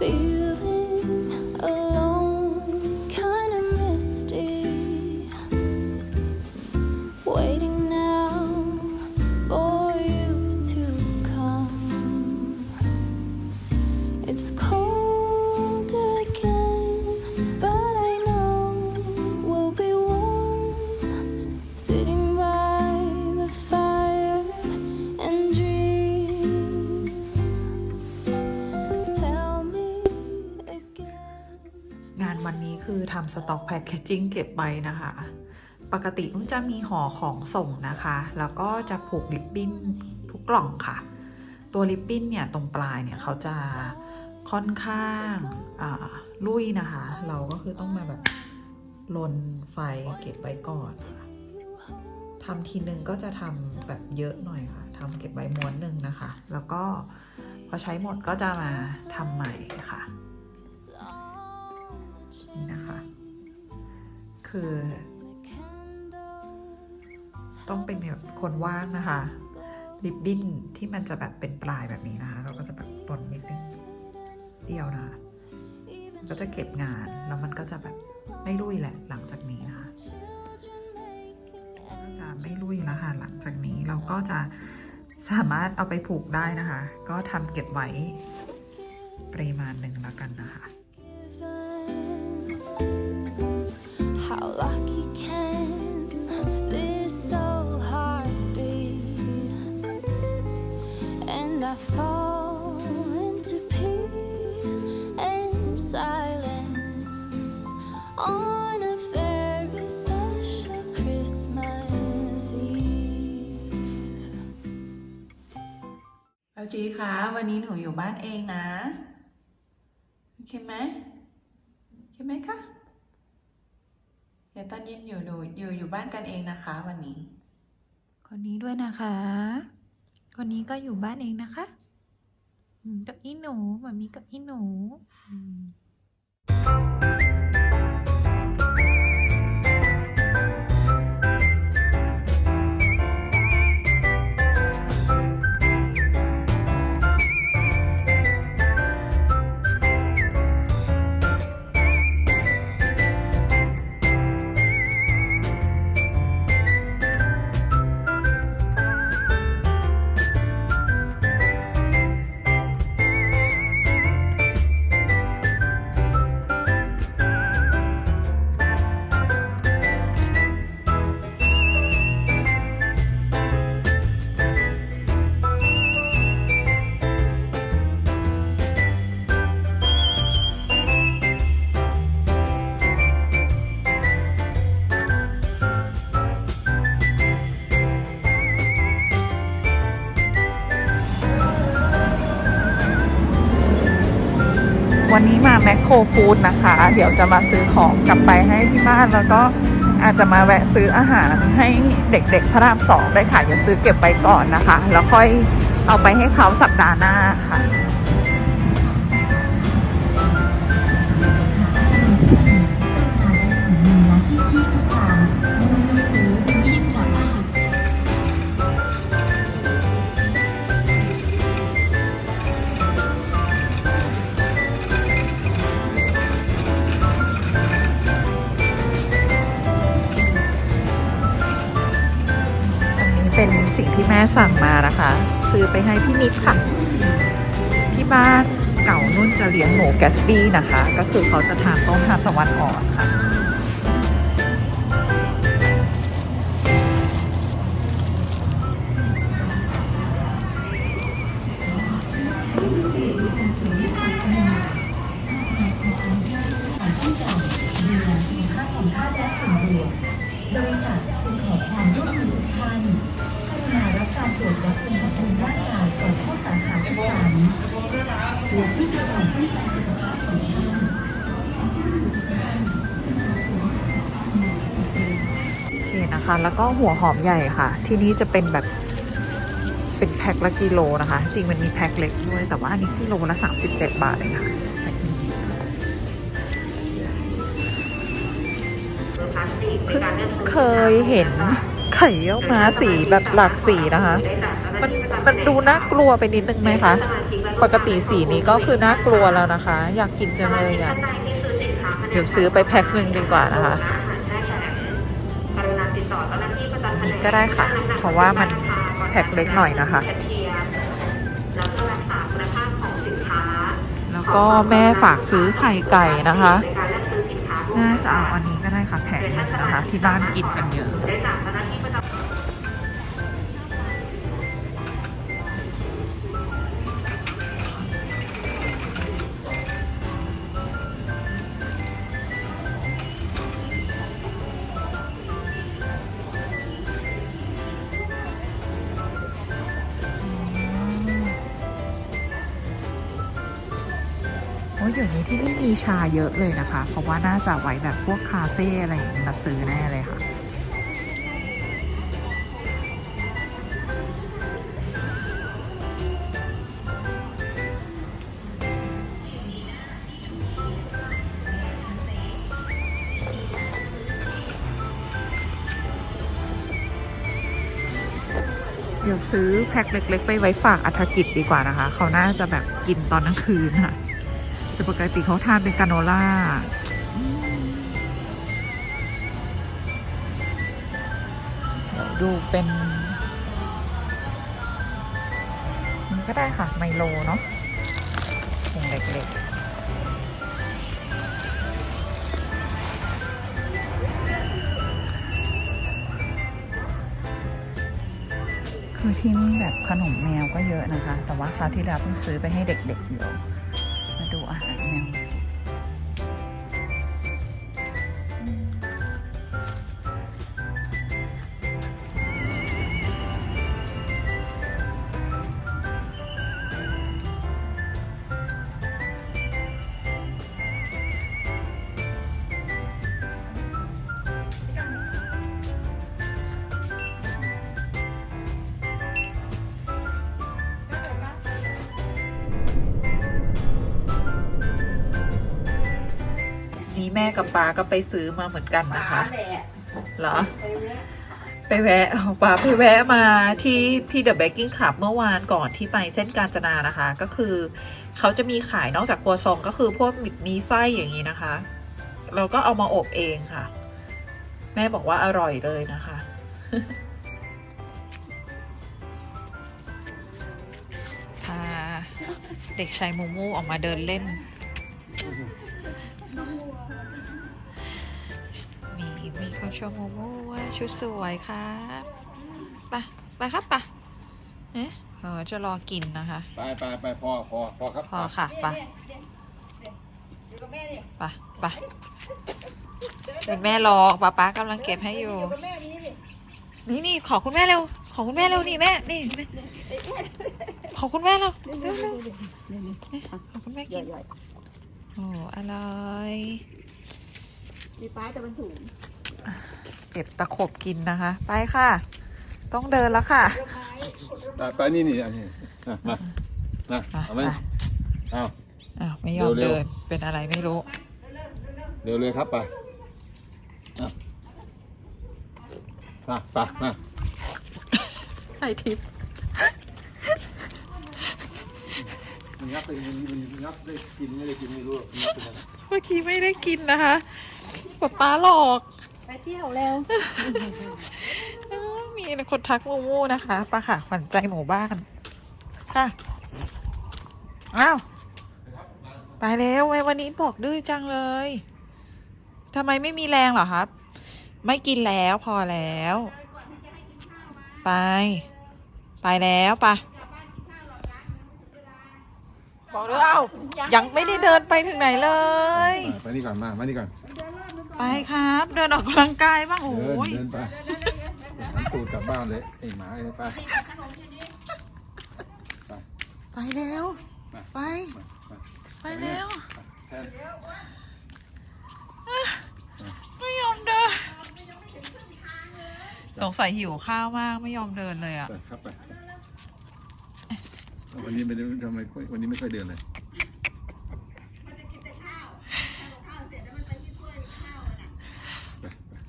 feel วันนี้คือทำสต็อกแพคเกจจิ้งเก็บไว้นะคะ ปกตินุ่นจะมีห่อของส่งนะคะ แล้วก็จะผูกริบบิ้นทุกกล่องค่ะ ตัวริบบิ้นเนี่ยตรงปลายเนี่ยเขาจะค่อนข้างลุยนะคะ เราก็คือต้องมาแบบลนไฟเก็บไว้ก่อนทำทีนึงก็จะทำแบบเยอะหน่อยค่ะทำเก็บไว้ม้วนหนึ่งนะคะ แล้วก็พอใช้หมดก็จะมาทำใหม่ค่ะ คือ ต้องเป็นแบบคนว่างนะคะ ริบบิ้นที่มันจะแบบเป็นปลายแบบนี้นะคะ เราก็จะแบบปนนิดนึงเดียวนะ ก็จะเก็บงานแล้วมันก็จะแบบไม่รุ่ยแหละหลังจากนี้นะคะจะไม่รุ่ยแล้วค่ะหลังจากนี้เราก็จะสามารถเอาไปผูกได้นะคะ ก็ทำเก็บไว้ปริมาณหนึ่งแล้วกันนะคะ I fall into peace and silence on a very special Christmas Eve. เอาจีคะวันนี้หนูอยู่บ้านเองนะ โอเคไหมโอเคไหมคะ เดี๋ยวตอนเย็นอยู่ดูอยู่อยู่บ้านกันเองนะคะ วันนี้ คนนี้ด้วยนะคะ คนนี้ก็อยู่บ้านเองนะคะกับอีหนูแบบมีกับอีหนู อืม วันนี้มาแมคโครฟู้ดนะคะ เดี๋ยวจะมาซื้อของกลับไปให้ที่บ้านแล้วก็อาจจะมาแวะซื้ออาหารให้เด็กๆพระรามสองได้ค่ะเดี๋ยวซื้อเก็บไปก่อนนะคะ แล้วค่อยเอาไปให้เขาสัปดาห์หน้าค่ะ ม่สั่งมานะคะ ซื้อไปให้พี่นิดค่ะ ที่บ้านเก่านุ่นจะเลี้ยงหมูแกสบี้นะคะ ก็คือเขาจะทานต้มทานตะวันออนค่ะบริษัทจึงขอความร่วมมือ ตรวจวัดอุณหภูมิร่างกายก่อนเข้าสาขาทุกวันและที่ประกอบด้วยการสุขภาพของท่านโอเคนะคะแล้วก็หัวหอมใหญ่ค่ะ ที่นี่จะเป็นแบบเป็นแพ็คละกิโลนะคะ จริงมันมีแพ็คเล็กด้วย แต่ว่าอันนี้กิโลละ 37 บาทเองค่ะแพ็คนี้เพิ่งเคยเห็น ไข่เยี่ยวม้าสีแบบหลากสีนะคะได้จากเจ้าหน้ามันมันดูน่ากลัวไปนิดนึงไหมคะ ปกติสีนี้ก็คือน่ากลัวแล้วนะคะ อยากกินจังเลยอะเดี๋ยวซื้อไปแพ็คหนึ่งดีกว่านะคะนี่ก็ได้ค่ะ เพราะว่ามันแพ็คเล็กหน่อยนะคะแล้วก็แม่ฝากซื้อไข่ไก่นะคะ น่าจะเอาอันนี้ก็ได้ค่ะแผงหนึงนะคะ ที่บ้านกินกันเยอะ เดี๋ยวนี้ที่นี่มีชาเยอะเลยนะคะ เพราะว่าน่าจะไว้แบบพวกคาเฟ่อะไรอย่างนี้มาซื้อแน่เลยค่ะเดี๋ยวซื้อแพ็คเล็ก ๆ ไปไว้ฝากอัฐกิจดีกว่านะคะ เขาน่าจะแบบกินตอนกลางคืนค่ะ แต่ปกติเขาทานเป็นกราโนล่าดูเป็น มันก็ได้ค่ะ ไมโลเนาะถุงเล็กๆคือที่นี่แบบขนมแมวก็เยอะนะคะ แต่ว่าคราวที่แล้วเพิ่งซื้อไปให้เด็กๆอยู่ ม่กับป้าก็ไปซื้อมาเหมือนกันนะคะเหรอ ไปแวะเอาป้าไปแวะมาที่ที่เดอะเบกกิ้งคลับเมื่อวานก่อนที่ไปเส้นกาญจนานะคะ ก็คือเขาจะมีขายนอกจากครัวซองก็คือพวกมีไส้อย่างนี้นะคะ เราก็เอามาอบเองค่ะ แม่บอกว่าอร่อยเลยนะคะพาเด็กชายมูมูออกมาเดินเล่น ชมโมโม่ว่าชุดสวยครับไปไปครับไปเอ๊ะเออจะรอกินนะคะ ไปไปไปพอพอพอครับพอค่ะไปไปไปเป็นแม่รอป้าป๊ากำลังเก็บให้อยู่ นี่นี่ขอคุณแม่เร็ว ขอคุณแม่เร็วนี่แม่ นี่แม่ขอคุณแม่เร็วเร็วเร็วนี่ขอคุณแม่กินโอ้อร่อยมีป้ายแต่มันสูง เก็บตะขบกินนะคะ ไปค่ะ ต้องเดินแล้วค่ะไปไปนี่นี่อันนี้อะมานะมาเอาไหมมาเอาอ้าวไม่ยอมเร็วๆเดินเป็นอะไรไม่รู้ เร็วเลยครับไปอะมาไปมาไอทิพย์มันงับไปมันมันงับได้กินไม่ได้กินไม่รู้งับไปแล้วเมื่อกี้ไม่ได้กินนะคะป๊าป๊าหลอก ไปเที่ยวแล้วเออมีคนทักมูมูนะคะปะค่ะขวัญใจหมู่บ้าน ค่ะ อ้าว ไปแล้วไว้วันนี้บอกดื้อจังเลยทำไมไม่มีแรงเหรอครับ ไม่กินแล้วพอแล้ว ไป ไปแล้วไปะบอกด้วยเอ้ายังไม่ได้เดินไปถึงไหนเลย ไปนี่ก่อนมา มานี่ก่อน ไปครับ เดินออกกำลังกายบ้างโอ้เดินยเดินไปหันตูดกลับบ้านเลยไอ้หมาไอ้ไปไปแล้วมาไปมามาไปแล้วแทนไม่ยอมเดิน สงสัยหิวข้าวมากไม่ยอมเดินเลยอะ ไปครับไปวันนี้ไม่ได้ทำไมวันนี้ไม่ค่อยเดินเลย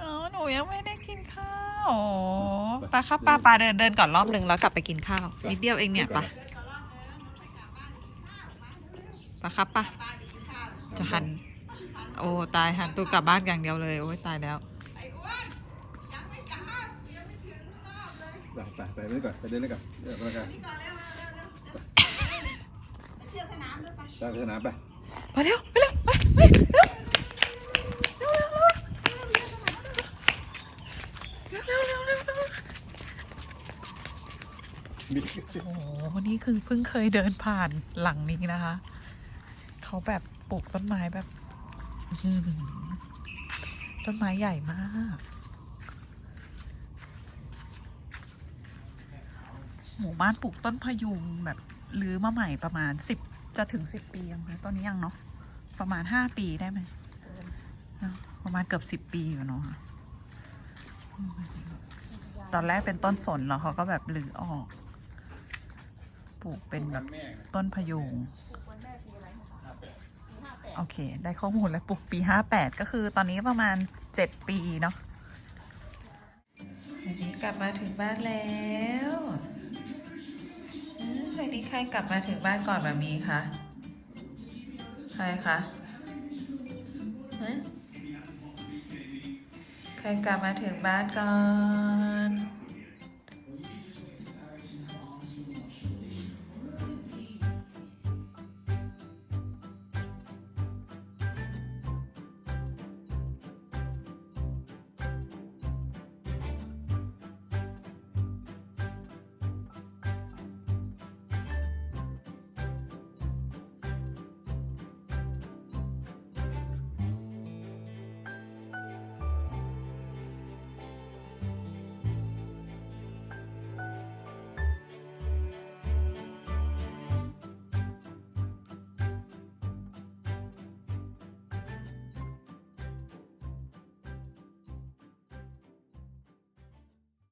อ๋อ หนู ยังไม่ได้กินข้าวอ๋อไปปะครับป้าปาเดินเดินก่อนรอบหนึ่งแล้วกลับไปกินข้าวนิดเดียวเองเนี่ยปะปะครับปะจะหัน โอ้ตายหันตัวกลับบ้านอย่างเดียวเลย โอ้ยตายแล้วไปไปไปเล่นก่อนไปเดินเล่นก่อนเดินไปกันไปไปสนามไปมาเร็วไปเร็วไปไปเร็วเร็วเร็วเร็วเร็วเร็ว บิ๊ก โอ้โหนี่คือเพิ่งเคยเดินผ่านหลังนี้นะคะ เขาแบบปลูกต้นไม้แบบต้นไม้ใหญ่มาก หมู่บ้านปลูกต้นพยุงแบบรื้อมาใหม่ประมาณสิบจะถึงสิบปียังคะต้นนี้ยังเนาะประมาณห้าปีได้ไหมประมาณเกือบสิบปีอยู่เนาะตอนแรกเป็นต้นสนแล้วเขาก็แบบรื้อออก ปลูกเป็นแบบต้นพยุงโอเค ได้ข้อมูลแล้วปลูกปีห้าแปดก็คือตอนนี้ประมาณเจ็ดปีเนาะวันนี้กลับมาถึงบ้านแล้ววันนี้ใครกลับมาถึงบ้านก่อนแบบนี้คะใครคะฮะใครกลับมาถึงบ้านก่อน